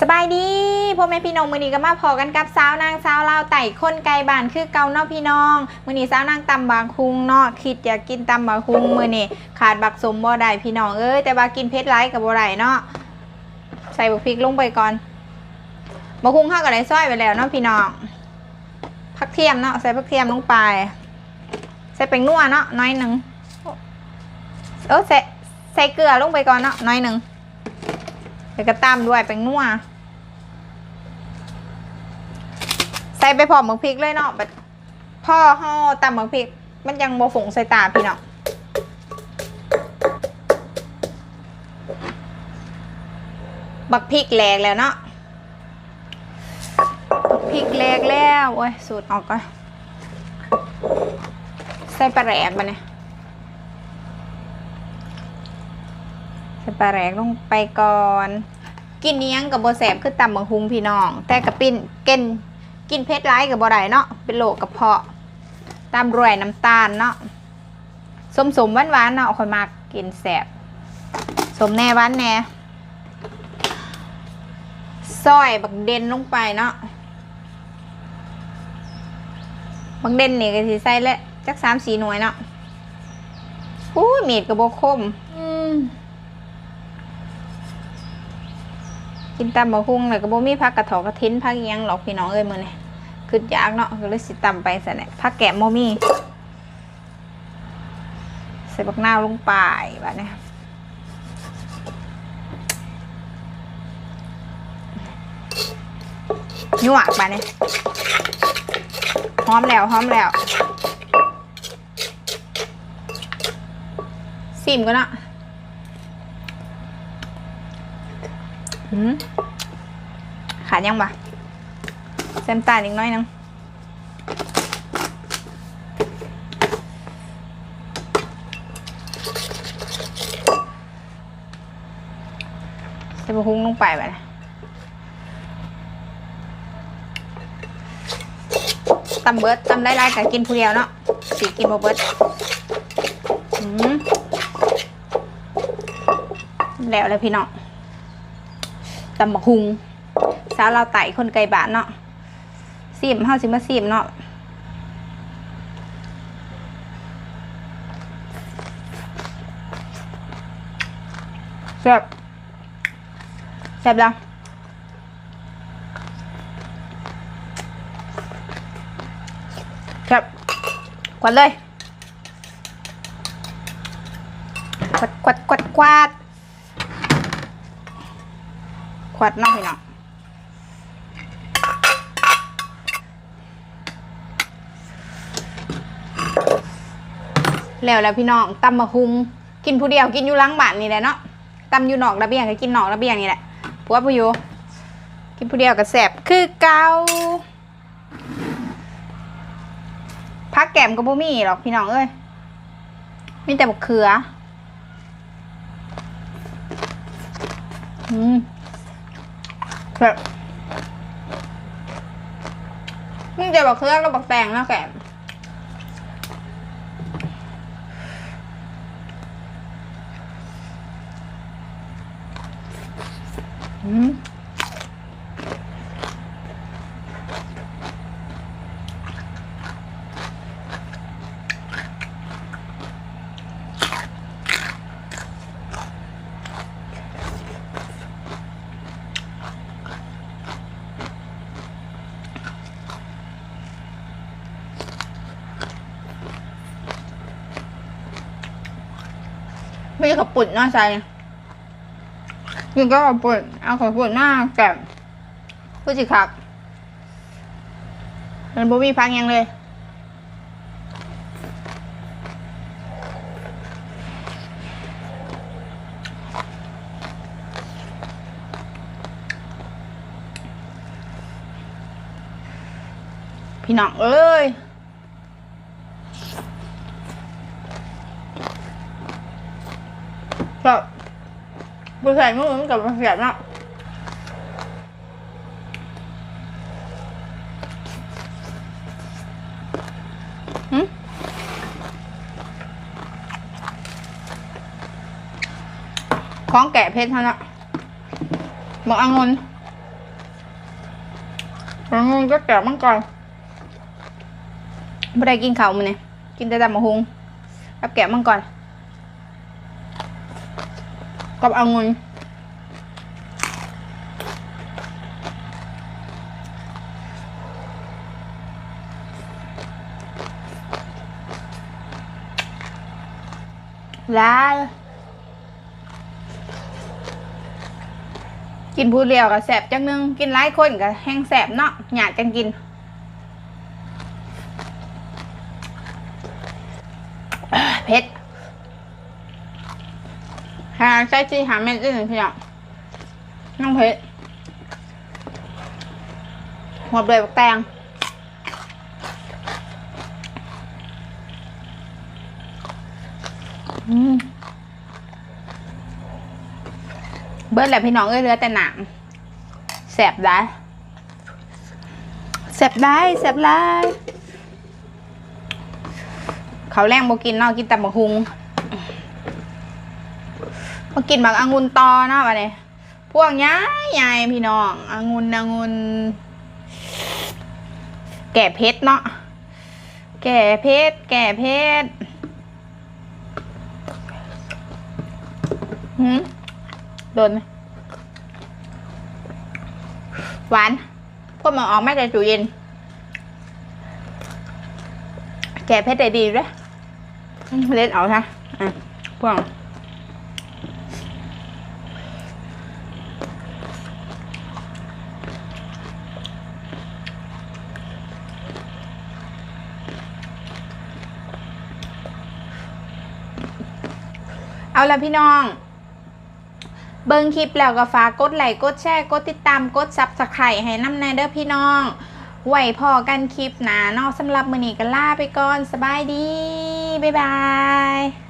สบายดีพ่อแม่พี่น้องมือนี้ก็มาพอกันกับสาวนางสาวลาวไต่คนไกลบ้านคือเกาเนาะพี่น้องมือนี้สาวนางตำบางคุงเนาะคิดอยากกินตำบางคุงมือนี้ขาดบักสมบ่ได้พี่น้องเอ้ยแต่ว่ากินเผ็ดไรกับบ่ได้เนาะใส่บักพริกลงไปก่อนบักคุงข้าวกับไรซ้อยไปแล้วเนาะพี่น้องผักเทียมเนาะใส่ผักเทียมลงไป ใส่เป็นนัวเนาะน้อยหนึ่งเออใส่ใส่เกลือลงไปก่อนเนาะน้อยหนึ่ง แล้วก็ตามด้วยเป็นนัวใส่ไปพร้อมหมึกพริกเลยเนาะพ่อห่อตำหมึกพริก มันยังโบฝงใส่ตาพี่เนาะบักพริกแหลกแล้วเนาะบักพริกแหลกแล้วโอ้ยสูตรออกก่อนใส่ปลาแหลกมาเนี่ย ใส่ปลาแหลกลงไปก่อน กินเนี้ยงกับโบแสบคือตำบังคุงพี่น้อง แต่กับปิ้นเกินกินเพชรร้ายกับบ่ได้เนาะเป็นโรคกระเพาะตามรวยน้ำตาลเนาะสมสมหวานหวานเนาะคนมากกินแสบสมแน่หวานแน่ซอยบักเด่นลงไปเนาะบักเด่นนี่ก็สิใส่และจักสามสีหน่วยเนาะอู้ยมีดกับโบคมอืม กินตำบะฮุ่งเลยก็บ่มีผักกระถอกกระทิ้นผักอิหยังหรอกพี่น้องเอ้ยมื้อนี้คือยากเนาะก็เลยสิตำไปซะเนี่ยผักแกะบ่มีใส่บักนาวลงไปบัดนี้ยั่วบัดนี้หอมแล้วหอมแล้วซิมก็เนาะ หืม ขาดยังปะเซมตาลอีกน้อยนึงใส่บะฮุ้งลงไปไปนะตำเบิร์ดตำไล่ๆกับกินผู้เดียวเนาะสีกินบเบิร์ดแล้วเลยพี่น้อง ตำบักหุงสาวเราไต่คนไกลบ้านเนาะซีมเฮาสิมาซีมเนาะแซ่บแซ่บแล้วแซ่บกวาดเลยกวาดกวาดกวาดกวาด ขวดเนาะพี่น้องแล้วแล้วพี่น้องตำมะฮุงกินผู้เดียวกินอยู่ล้างบ้านนี่แหละเนาะตำอยู่นอกระเบียงก็กินนอกระเบียงนี่แหละผัวผู้อยู่กินผู้เดียวก็แสบคือเกาพักแก้มก็บ่มีหรอกพี่น้องเอ้ยมีแต่บกเขือ อืม แบบนี่จะบอกเครื่องก็บอกแตงนะแกอืม ม่ขับปุ่นหน้าใส่กินก็ขับปุ่นเอาขับปุ่นหน้าแกมพูดสิครับมันบ่มีพักยังเลยพี่น้องเอ้ย แบบบริษัทมือมันกับบริษัทเนาะของแกะเพชรเท่านั้นบอกอังุนมังงก็แกะมังก่อนไม่ได้กินข้าวมันเนี่ยกินแต่ตำมะฮุงกับแกะมังก่อน กับเอางุนแล้วกินผู้เดียวกับแสบจังนึง กินหลายคนกับแห้งแสบเนาะหยาดกันกิน เผ็ด หาใช้จีหาเม็ดด้หนึ่งพี่น้องน้องเผ็ดหัวเบลแตงเบิร์ดแหละพี่น้องเอ้ยเหลือแต่หนังแสบได้แสบได้แสบได้เขาแรงบกินนาะกินแต่บะฮุง มากินหมักองุ่นตอเนาะมาเนี่ยพวกย้ายใหญ่พี่น้ององุ่นองุ่นแก่เพชรเนาะแก่เพชรแก่เพชรหืมโดนไหมหวานพวกมันออกไมาจากตู้เย็น แกะเพชรได้ดีด้วยเล่นเอาค่ะอะพวก เอาละพี่น้อง เบิ้งคลิปแล้วก็ฝากกดไลค์กดแชร์กดติดตามกดซับสไครต์ให้น้ำแนเด้อพี่น้องไหวพอกันคลิปหนานอกสำหรับมือนี้ก็ลาไปก่อนสบายดี บ๊ายบาย